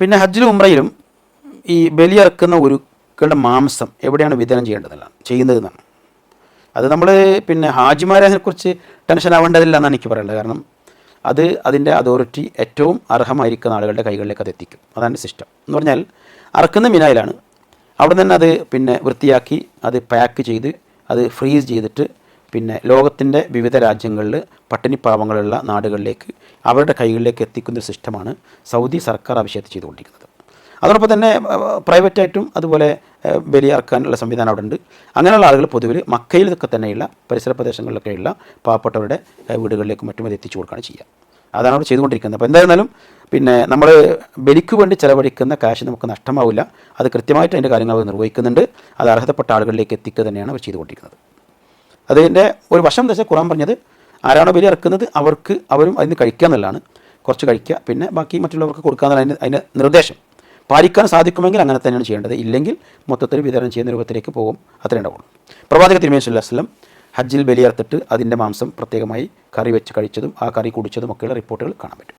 പിന്നെ ഹജ്ജിലും ഉംറയിലും ഈ ബലിയിറക്കുന്ന ഒരുക്കളുടെ മാംസം എവിടെയാണ് വിതരണം ചെയ്യേണ്ടതെന്നാണ് ചെയ്യുന്നതെന്നാണ് അത് നമ്മൾ പിന്നെ ഹാജിമാരെ അതിനെക്കുറിച്ച് ടെൻഷൻ ആവേണ്ടതില്ല എന്നാണ് എനിക്ക് പറയേണ്ടത്. കാരണം അത് അതിന്റെ അതോറിറ്റി ഏറ്റവും അർഹമായിരിക്കുന്ന ആളുകളുടെ കൈകളിലേക്ക് അത് എത്തിക്കും. അതാണ് സിസ്റ്റം എന്ന് പറഞ്ഞാൽ അറക്കുന്ന മിനായിലാണ്. അവിടെ തന്നെ അത് പിന്നെ വൃത്തിയാക്കി അത് പാക്ക് ചെയ്ത് അത് ഫ്രീസ് ചെയ്തിട്ട് പിന്നെ ലോകത്തിന്റെ വിവിധ രാജ്യങ്ങളിൽ പട്ടിണിപ്പാവങ്ങളുള്ള നാടുകളിലേക്ക് അവരുടെ കൈകളിലേക്ക് എത്തിക്കുന്ന ഒരു സിസ്റ്റമാണ് സൗദി സർക്കാർ വിഷയത്തിൽ ചെയ്തുകൊണ്ടിരിക്കുന്നത്. അതോടൊപ്പം തന്നെ പ്രൈവറ്റായിട്ടും അതുപോലെ ബലിയറക്കാനുള്ള സംവിധാനം അവിടെ ഉണ്ട് അങ്ങനെയുള്ള ആളുകൾ പൊതുവിൽ മക്കയിലൊക്കെ തന്നെയുള്ള പരിസര പ്രദേശങ്ങളിലൊക്കെയുള്ള പാവപ്പെട്ടവരുടെ വീടുകളിലേക്കും മറ്റും അത് എത്തിച്ചു കൊടുക്കുകയാണ് ചെയ്യുക അതാണ് അവിടെ ചെയ്തുകൊണ്ടിരിക്കുന്നത്. അപ്പോൾ എന്തായിരുന്നാലും പിന്നെ നമ്മൾ ബലിക്ക് വേണ്ടി ചെലവഴിക്കുന്ന കാശ് നമുക്ക് നഷ്ടമാവില്ല. അത് കൃത്യമായിട്ട് അതിന്റെ കാര്യങ്ങൾ അവർ നിർവഹിക്കുന്നുണ്ട്. അത് അർഹതപ്പെട്ട ആളുകളിലേക്ക് എത്തിക്കുക തന്നെയാണ് അവർ ചെയ്തുകൊണ്ടിരിക്കുന്നത്. അതിന്റെ ഒരു വശം എന്താ വെച്ചാൽ ഖുറാൻ പറഞ്ഞത് ആരാണോ ബലി ഇറക്കുന്നത് അവർക്ക് അവരും അതിന് കഴിക്കുക എന്നുള്ളതാണ്. കുറച്ച് കഴിക്കുക പിന്നെ ബാക്കി മറ്റുള്ളവർക്ക് കൊടുക്കുക എന്നുള്ള അതിന്റെ അതിന്റെ നിർദ്ദേശം. പാലിക്കാൻ സാധിക്കുമെങ്കിൽ അങ്ങനെ തന്നെയാണ് ചെയ്യേണ്ടത്. ഇല്ലെങ്കിൽ മൊത്തത്തിൽ വിതരണം ചെയ്യുന്ന രൂപത്തിലേക്ക് പോകും. അത്രേ ഉണ്ടാവുള്ളൂ. പ്രവാചക തിരുമേനി വസ്ലം ഹജ്ജിൽ ബലിയർത്തിട്ട് അതിന്റെ മാംസം പ്രത്യേകമായി കറി വെച്ച് കഴിച്ചതും ആ കറി കുടിച്ചതും ഒക്കെയുള്ള റിപ്പോർട്ടുകൾ കാണാൻ പറ്റും.